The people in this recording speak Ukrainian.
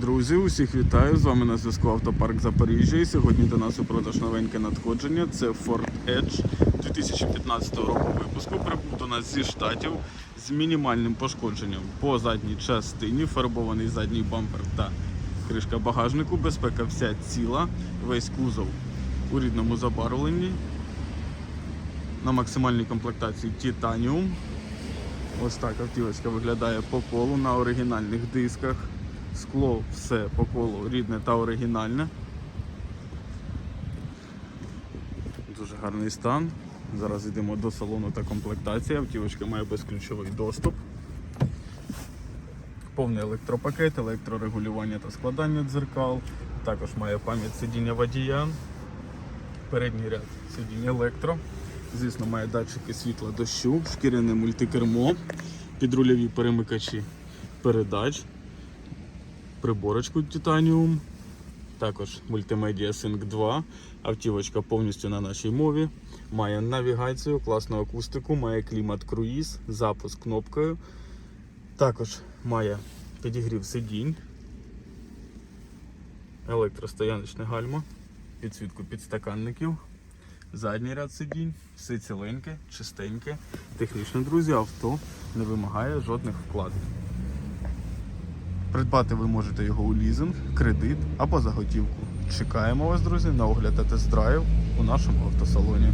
Друзі, усіх вітаю! З вами на зв'язку Автопарк Запоріжжя. І сьогодні до нас у продаж новеньке надходження. Це Ford Edge 2015 року випуску. Прибув до нас зі штатів з мінімальним пошкодженням по задній частині, фарбований задній бампер та кришка багажнику. Безпека вся ціла, весь кузов у рідному забарвленні. На максимальній комплектації Titanium. Ось так автівочка виглядає по колу на оригінальних дисках. Скло все по колу рідне та оригінальне. Дуже гарний стан. Зараз йдемо до салону та комплектації. Автівочка має безключовий доступ. Повний електропакет, електрорегулювання та складання дзеркал. Також має пам'ять сидіння водія. Передній ряд сидінь електро. Звісно, має датчики світла дощу, шкіряне мультикермо, підрульові перемикачі передач, приборочку Titanium, також мультимедіа Sync 2. Автівочка повністю на нашій мові. Має навігацію, класну акустику, має клімат круїз, запуск кнопкою. Також має підігрів сидінь, електростояночне гальма, підсвітку підстаканників. Задній ряд сидінь, все ціленьке, чистеньке. Технічно, друзі, авто не вимагає жодних вкладень. Придбати ви можете його у лізинг, кредит або заготівку. Чекаємо вас, друзі, на огляд та тест-драйв у нашому автосалоні.